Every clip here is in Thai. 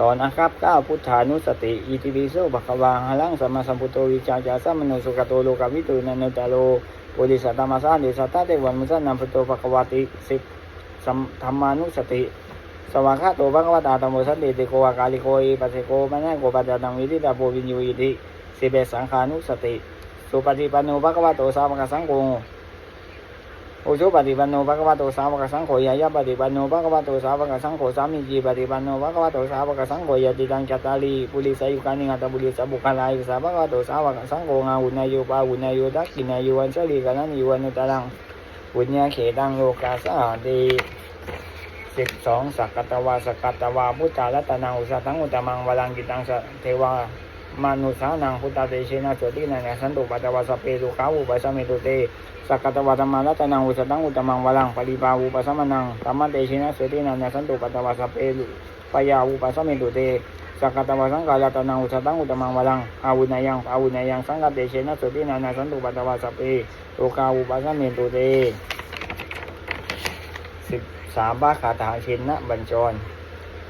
ต่อนะครับก้าวพุทธานุสติอิติปิโสภควาหลังสัมมาสัมพุทโธวิจาจาสัมมโนสุขโตโลกวิตุนันตาโลปุริสัตมัสาเดสัตตะเตวันมุสันนัมพุทโธภควาติสิบสัมธรรมานุสติสวากาโตภควตาธรรมโมสันติติโกวากาลิโกอิปัสสโกมันะโกปัจจตังวิริตาโพวิญญูอิติสิเบสังขานุสติ สุปฏิปันโนภควโตสาวกสังโฆ อโชปฏิปันโนภควโตสาวกสังโฆยายาปฏิปันโนภควโตสาวกสังโฆสามิจีปฏิปันโนภควโตสาวกสังโฆยติตังจัตตาลีปุริสายุกานิงัตบุริสบุคลายสาวกโตสาวกสังโฆงาหุนายโยปาหุนายโยทักขินายโยวันเสรีกันันโยวันุตรังปุญญาเขตังโลกาสาเดสิบสองสักกตวาสกกตวาพุทธารัตนังอุสตังอุตมังวลังกิตังสเทวา มานุสานังพุทธเตเชนะสตินันสันตุปัตวาสเปสุขาวุปัสสมิตุเตสักกตวาธรรมารัตนังอุสตังอุตมังวลังปริปาวุปัสสมนังธรรมเตเชนะสตินันสันตุปัตวาสเปสุปยาวุปัสสมิตุเตสักกตวาสังกาลตนังอุสตังอุตมังวลังอาวุนายังอาวุนายังสังกเตเชนะสตินันสันตุปัตวาสเปสุขาวุปัสสมิตุเตสิบสามบาคาถาเชนะบัญจร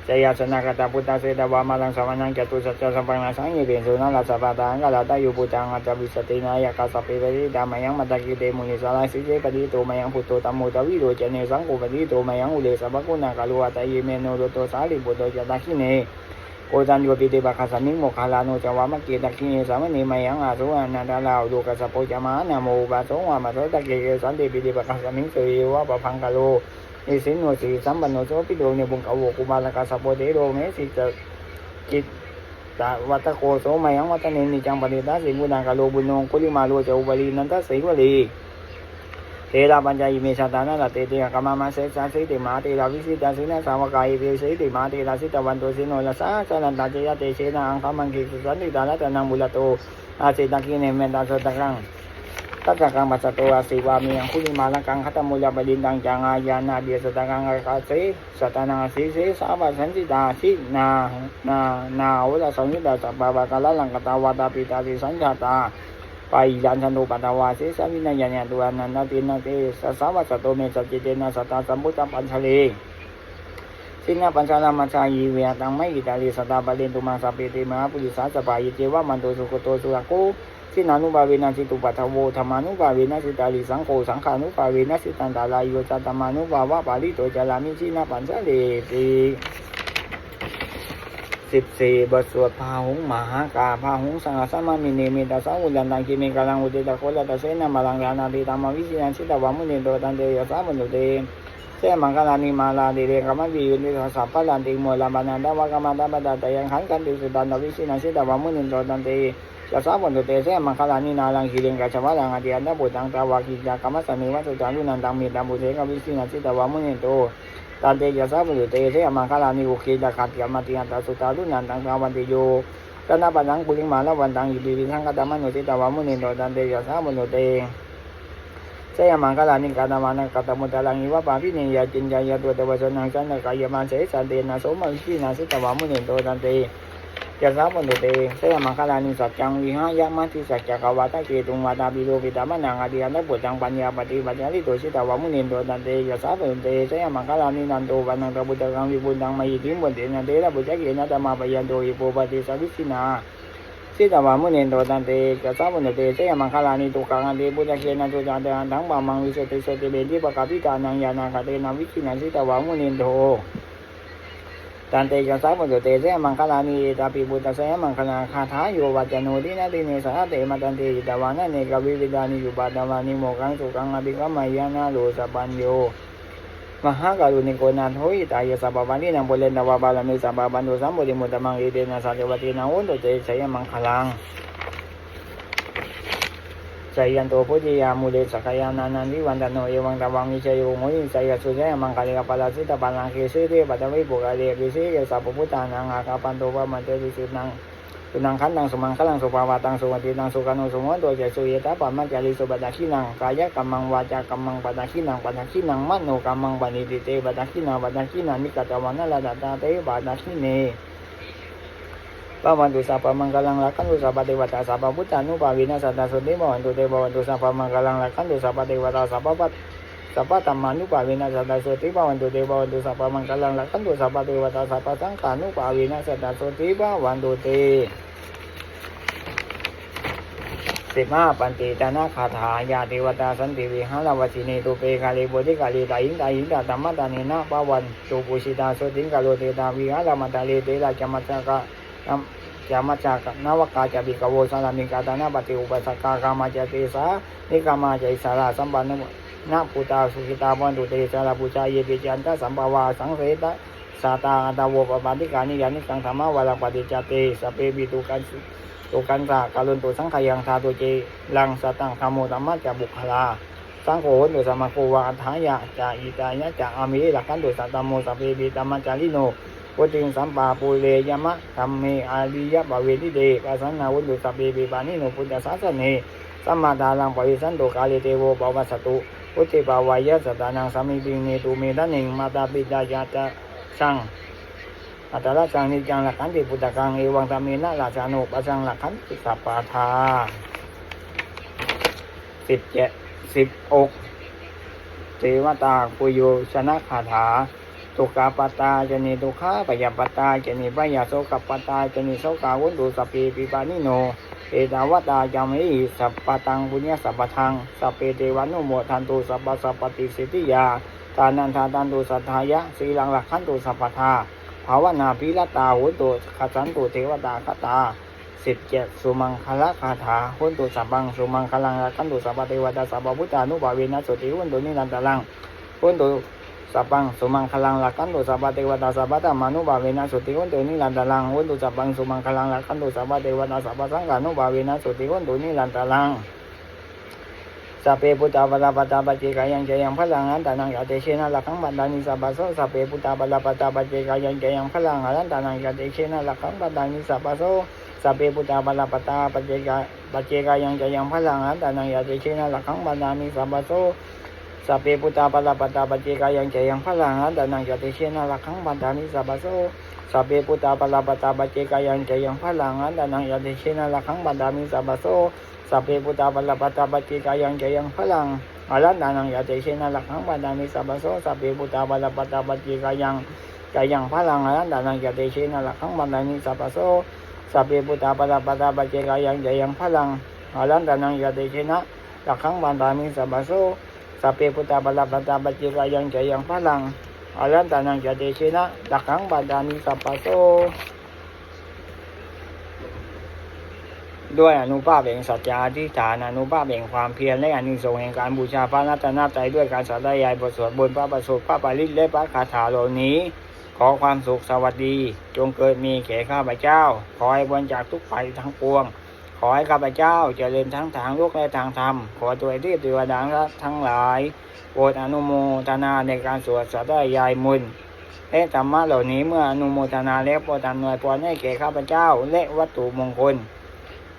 จยาสนากตาพุทธเสดวามาลังสวนังจตุสัจจสัมปังนาสังยิเบนสุนัลสปาตังกาลาตายุปุตังอัจวิสตินายกาสปิปริดามายังมัตตกิเตมุนิสลาสิเจปฏิโตมายังพุทโตตัมโมตวิโรจเนสังโฆปฏิโตมายังอุเลสภกุณากาลุอัตยิเมโนโรโตสาลิบุตโตจตาคิเนโกจันโยปิเตบะคาสมิงโมคาลาโนจวามะเกตักคิเนสามเนมายังอาสุอานันดาลาวดูกัสสะโปจามานะโมบาโสวามาโสตะเกเกสันติปิเตบะคาสมิงเสยวะปะพังกาโล เอสินโนสีสัมปันโนโสปิโดเนบุงกาวกุบาลกาสะโปเตโรเมสิจะจิตตาวัตโกโสมายังวัตเนนิจังปณิตาสิงุนังกาโลบุญโนกุลิมาโลเจอุบลีนันทสิวลีเทราปัญญาอิเมชาตานาลเตเตกามามาเสสาสิติมาเตราวิสิตาสินะสาวกายเวสิติมาเตราสิตวันโตสิโนลสาสนันตาเจยเตเชนะอังคามังคิสุสันติตานะตนังบุลโตอาสิตังกิเนเมตาสตังตัสสะกังปัสสะโตอาศิวามียังคุลิมาลังกังคัตมุลยาบดินดังจางอายานาเดียสตังกังอาคาเสสัตนังสีเสสาบัสันติตาสินานานาอุลสังยิตาสัปปะบากาลลังกตาวาตาปิตาติสัญญาตาไปยันธนุปัตตวาเสสวินัยญาณตุอานันนาตินาเตสสสาวะสะโตเมสัจจิเตนะสตาสัมพุทธปัญชเล สินะปัญชาลามัชายีเวตังไม่กิตาลีสตาปะเดนตุมาสัพเพเตมาปุริสาสปายเจวะมันโตสุโกโตสุรโกสินานุบาเวนะสิตุปัทโวธรรมานุบาเวนะสิตาลีสังโฆสังขานุบาเวนะสิตันตาลายโยจตมานุบาวะปาลิโตจารามิชินะปัญชาเลติสิบสี่บทสวดพาหุงมหากาพาหุงสังฆสัมมามิเนมิตาสาวุลันตังกิเมกาลังอุติตะโคละตะเสนะมาลังยานาติตามาวิสิยันสิตาวามุนิโตตันเตยสามุนุเต มังคลานิมาลาดิเรกามันดีวินิสัพพลันติโมลาบานันดาวากามันดาบดาตยังขันกันติสุตันตวิสินันสิตาวามุนินโตตันเติจะสาบุนเตเสมังคลานินาลังกิเลงกัจฉวะลังอดีอันดาบุตังตาวากิจากรรมสนิวัสจารุนันตังมีตังบุเทกวิสินันสิตาวามุนินโตตันเตจะสาบุนเตเสมังคลานิอุเคดาขัดยามาติอันตาสุตารุนันตังตาวันติโยตนาปัญญังปุริมาลาวันตังอิบิวิทังกัตมันโนสิตาวามุนินโตตันเตจะสาบุนเต สยามังคลานิกาตามานังกตมุตตะลังอิวะปาพิเนยาจินยายาตัวเทวชนังจันนกายมันเสสันเตนะโสมัาวินาสิตตวามุนิโตตันเตยะสามุนเตสยามังคลานิสัจจังวิหายามันทิสัจจกวาตะเกตุงวาตาปิโรกิตามันังอดีอันตปุจังปัญญาปฏิปัญญาลิโตสิตตวามุนิโตตันเตยะสามุนเตสยามังคลานินันโตวันังตะปุจังวิปุณังมหิทิมุนเตนะเตระปุจักเยนะตมาปยันโตอิโปปติสัวิสินา စိတဝါမုနေတော်တန်တေကသဗုန်တေစေယမခလာနိတုကာငတေဘုဒ္ဓခေနတုဇာတံတံပါမံဝိစေတိစေတိဘေတိပကပိတာနံယာနာခတေနဝိခိနစိတဝါမုနေတောတန်တေကသဗုန်တေစေယမခလာနိတာပိဘုဒ္ဓစေယမခလာခါထာယောဝဇနုတိနတိနေသာတေမတန်တေတဝါနနေကဝိဝိဒာနိယုပါတဝါနိမောကံသုကံအပိကမယနာလောစပ มหากรุณิโกนาโหยตายสัพพะวันนี้นังบุเรนวาบาลมิสัพพะบันโดสัมบุริมุตมังอิเดนะสัจวัตินาอุนตุเจชัยมังคลังจยันโตพุทธิยามุเลสักยานานันวิวันตโนเอวังตวังมิเชยโมหิสยสุเจยมังคลิกปาลาสิตาปัลังเคสิเทปัตวิปุกาเลกิสิยสัพพุทธานังอาคาปันโตวะมันเตสิสุนัง ตุนังขันตังสมังขลังสุภาวาตังสุวัติตังสุกานุสมวนตัวเจสุยตาปัมมะจาริสุบัตาขีนังกายะกัมมังวาจากัมมังปัตาขีนังปัตาขีนังมัโนกัมมังปณิติเตปัตาขีนังปัตาขีนังนิกาตวานาละดาตาเตปัตาขีเนปะวันตุสัพพมังกลังลักขันตุสัพพเทวตาสัพพุทธานุปาวินาสัตตสุติมวันตุเทวันตุสัพพมังกลังลักขันตุสัพพเทวตาสัพพ สัพพะธรรมานุภาเวนะสัตตาโสติภาวันตุเตภาวันตุสัพพะมังคลังรักขันตุสัพพะเทวตาสัพพะสังฆานุภาเวนะสัตตาโสติภาวันตุเตสิบห้าปันติตานาคาถายาเทวตาสันติวิหารวชินีตุเปกาลีบุติกาลีตาหิงตาหิงตาธรรมตานินะปาวันตุปุชิตาโสติงกาโลเตตาวิหารมัตตาเลเตระจมัจจกะจามาจากนวกาจะบิกโวสารามิกาตานาปฏิอุปสกากามาจเตสานิกามาจอิสาราสัมปันน นาปุตาสุขิตาวันตุเตสาราปุจาเยปิจันตสัมภาวาสังเสตสาตาอัตโวปปาติกานิยานิสังธรรมวาลปฏิจเตสเปบิตุกันตุกันตากาลุนตุสังขยังทาตุเจลังสตังธรรมโมธรรมะจะบุคลาสังโฆโดยสมโควาอัฏฐายะจาอิตายะจาอามิหลักขันตุสัตตโมสเพบิตัมมัจจาริโนวุติงสัมปาปุเรยมะธรรมเมอาริยะบาเวทิเดกาสันาวุตุสัพเพปิปานิโนปุญญาสาสเนสัมมาดาลังปวิสันโตกาเลเตโวปวัสตุ วุติปาวายะสตานังสามิปิงเนตุเมตะนิงมาตาปิตายาจะสังอัตตะสังนิจังลักขันติปุตตะกังเอวังธรรมเมนะราชานุปัสังลักขันติสัพปาทาสิบเจ็ดสิบอกเทวตาปุโยชนะคาถาทุกขปตาจะนิทุกขาปยาปตาจะนิปยาโสกปตาจะนิโสกาวุนตุสปีปิปานิโน เอตาวตาจามิสัพปตังบุญญสัพพทังสัพเพเทวานุโมทันตุสัพพสัพปติสิทธิยาทานันทาตันตุสัทธายะสีลังหลักขันตุสัพพทาภาวนาพิรตาหุนตุขจันตุเทวตาคตาสิบเจ็ดสุมังคละคาถาหุนตุสัพังสุมังคลังหลักขันตุสัพพเทวตาสัพพพุทธานุภาเวนะสุติหุนตุนิรันตะลังหุนตุ สับปังสุมังคลังลักขันตุสัพพะเทวตาสัพพะธรรมานุบาเวนะสุติวันตุนิลันตะลังวันตุสับปังสุมังคลังลักขันตุสัพพะเทวตาสัพพะสังกานุบาเวนะสุติวันตุนิลันตะลังสัพเพปุตตาปะตาปะตาปะเจกายังเจยังพลังอันตานังยาเตเชนะลักขังบันดานิสัพพะโสสัพเพปุตตาปะตาปะตาปะเจกายังเจยังพลังอันตานังยาเตเชนะลักขังบันดานิสัพพะโสสัพเพปุตตาปะตาปะตาปะเจกาปเจกายังเจยังพลังอันตานังยาเตเชนะลักขังบันดานิสัพพะโส สับปีปุต้าปตาปเจกายังเจยังพลังอาลังันดานังยาติเชนะละขังบันดานิสัพพโสสัพเพพุทธาปลาปตาปเจกายังเจยังพลังอาลันดานังยติเชนะละขังบันดานิสัพพโสสัพเพพุทธาปลาปตาปเจกายังเจยังพลังอาลันดานังยติเชนะละขังบันดานิสัพ พโส sapi puta bala bata baci kayang jayang palang alan tanang jadi sina dakang badani sapaso ด้วยอนุภาพแห่งสัจจะอธิฐานอนุภาพแห่งความเพียรและอานิสงส์แห่งการบูชาพระรัตนตรัยด้วยการสาธยายบทสวดบนพระประสบพระปาริตและพระคาถาเหล่านี้ ขอความสุขสวัสดี จงเกิดมีแก่ข้าพเจ้า ขอให้บรรจากทุกภัยทั้งปวง ขอให้ข้าพเจ้าเจริญทั้งทางโลกและทางธรรม ขอตัวที่เทวดาทั้งหลายโปรดอนุโมทนาในการสวดสาธยายมุนและธรรมะเหล่านี้เมื่ออนุโมทนาแล้วโปรดอำนวยพรให้แก่ข้าพเจ้า และวัตถุมงคล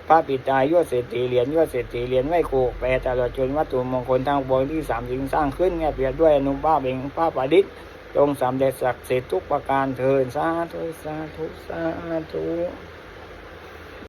พระปิตายยศเศรษฐีเหรียญยศเศรษฐีเหรียญไว้โคกแปรตลอดจนวัตถุมงคลทั้งปวงที่สามสิงสร้างขึ้นแง่ยเปรียบด้วยอนุภาพแห่งพระปดิษฐ์จงสำเร็จศักดิ์สิทธิ์ทุกประการเทินสาธุสาธุสาธุ